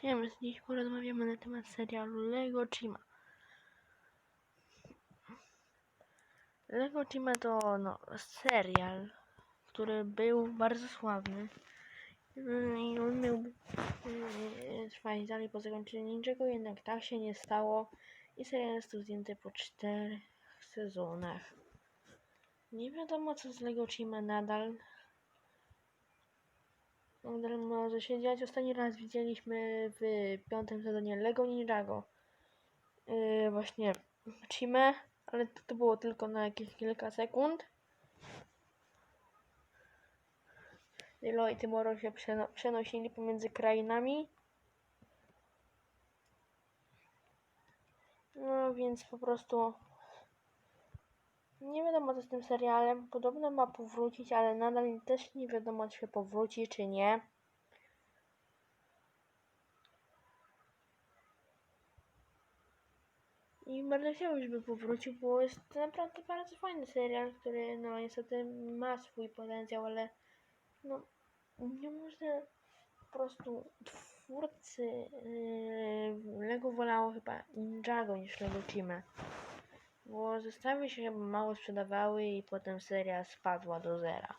Siema, dziś porozmawiamy na temat serialu Lego Chima. Lego Chima to no, serial, który był bardzo sławny Mm, i on miał trwać dalej po zakończeniu niczego, jednak tak się nie stało i serial został zdjęty po czterech sezonach. Nie wiadomo co z Lego Chima nadal. Nadal może się dziać. Ostatni raz widzieliśmy w piątym sezonie Lego Ninjago. Yy, właśnie Chimę, ale to, to było tylko na jakieś kilka sekund. Lilo i Timoro się przeno przenosili pomiędzy krainami. No więc po prostu nie wiadomo co z tym serialem. Podobno ma powrócić, ale nadal też nie wiadomo czy powróci czy nie. I bardzo chciałbym, żeby powrócił, bo jest to naprawdę bardzo fajny serial, który no niestety ma swój potencjał, ale no nie można po prostu twórcy yy, Lego wolało chyba Ninjago niż Lego Team. Bo zestawy się chyba mało sprzedawały i potem seria spadła do zera.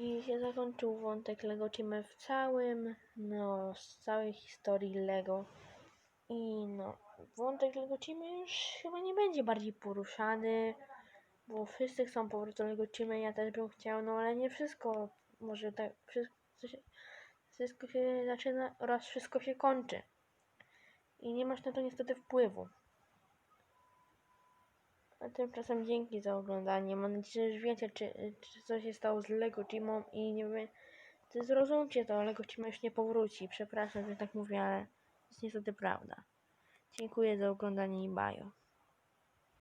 I się zakończył wątek Lego Team w całym, no, z całej historii Lego. I no, wątek Lego Team już chyba nie będzie bardziej poruszany, bo wszyscy chcą powrót do Lego Team, ja też bym chciał, no ale nie wszystko może tak, wszystko się, wszystko się zaczyna oraz wszystko się kończy. I nie masz na to niestety wpływu. A tymczasem dzięki za oglądanie. Mam nadzieję, że już wiecie, czy, czy coś się stało z Lego Teamem i nie wiem, ty zrozumcie to, Lego Team już nie powróci. Przepraszam, że tak mówię, ale jest niestety prawda. Dziękuję za oglądanie i bajo.